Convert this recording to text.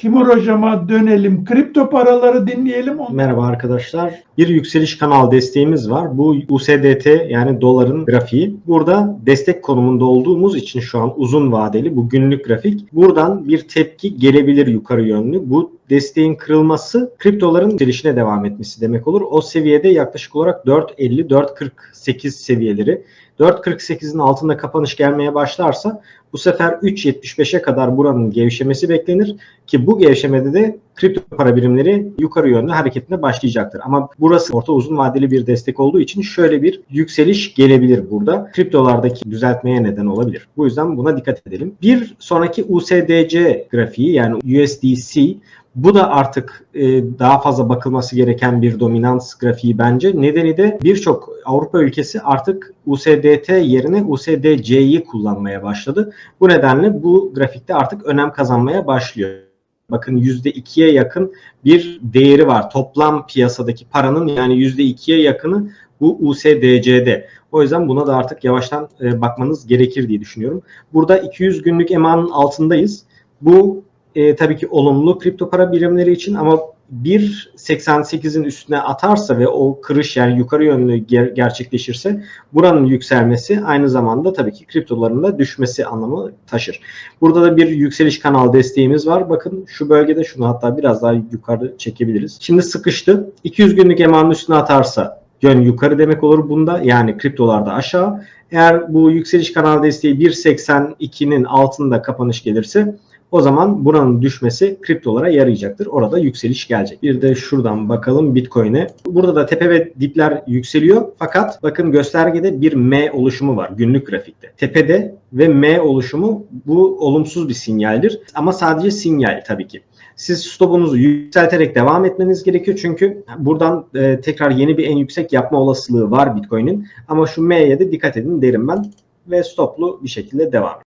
Timur hocama dönelim. Kripto paraları dinleyelim. Ondan Merhaba arkadaşlar. Bir yükseliş kanal desteğimiz var. Bu USDT yani doların grafiği. Burada destek konumunda olduğumuz için şu an uzun vadeli bu günlük grafik. Buradan bir tepki gelebilir yukarı yönlü. Bu desteğin kırılması kriptoların yükselişine devam etmesi demek olur. O seviyede yaklaşık olarak 4.50-4.48 seviyeleri 4.48'in altında kapanış gelmeye başlarsa bu sefer 3.75'e kadar buranın gevşemesi beklenir ki bu gevşemede de kripto para birimleri yukarı yönlü hareketine başlayacaktır. Ama burası orta uzun vadeli bir destek olduğu için şöyle bir yükseliş gelebilir burada. Kriptolardaki düzeltmeye neden olabilir. Bu yüzden buna dikkat edelim. Bir sonraki USDC grafiği yani USDC bu da artık e, daha fazla bakılması gereken bir dominans grafiği bence. Nedeni de birçok Avrupa ülkesi artık USDT yerine USDC'yi kullanmaya başladı. Bu nedenle bu grafikte artık önem kazanmaya başlıyor. Bakın %2'ye yakın bir değeri var. Toplam piyasadaki paranın yani %2'ye yakını bu USDC'de. O yüzden buna da artık yavaştan e, bakmanız gerekir diye düşünüyorum. Burada 200 günlük EMA'nın altındayız. Bu e, tabii ki olumlu kripto para birimleri için ama 1.88'in üstüne atarsa ve o kırış yani yukarı yönlü ger- gerçekleşirse buranın yükselmesi aynı zamanda tabii ki kriptoların da düşmesi anlamı taşır. Burada da bir yükseliş kanal desteğimiz var. Bakın şu bölgede şunu hatta biraz daha yukarı çekebiliriz. Şimdi sıkıştı. 200 günlük emanın üstüne atarsa yön yukarı demek olur bunda. Yani kriptolarda aşağı. Eğer bu yükseliş kanal desteği 1.82'nin altında kapanış gelirse o zaman buranın düşmesi kriptolara yarayacaktır. Orada yükseliş gelecek. Bir de şuradan bakalım Bitcoin'e. Burada da tepe ve dipler yükseliyor. Fakat bakın göstergede bir M oluşumu var günlük grafikte. Tepede ve M oluşumu bu olumsuz bir sinyaldir. Ama sadece sinyal tabii ki. Siz stopunuzu yükselterek devam etmeniz gerekiyor. Çünkü buradan e, tekrar yeni bir en yüksek yapma olasılığı var Bitcoin'in. Ama şu M'ye de dikkat edin derim ben. Ve stoplu bir şekilde devam.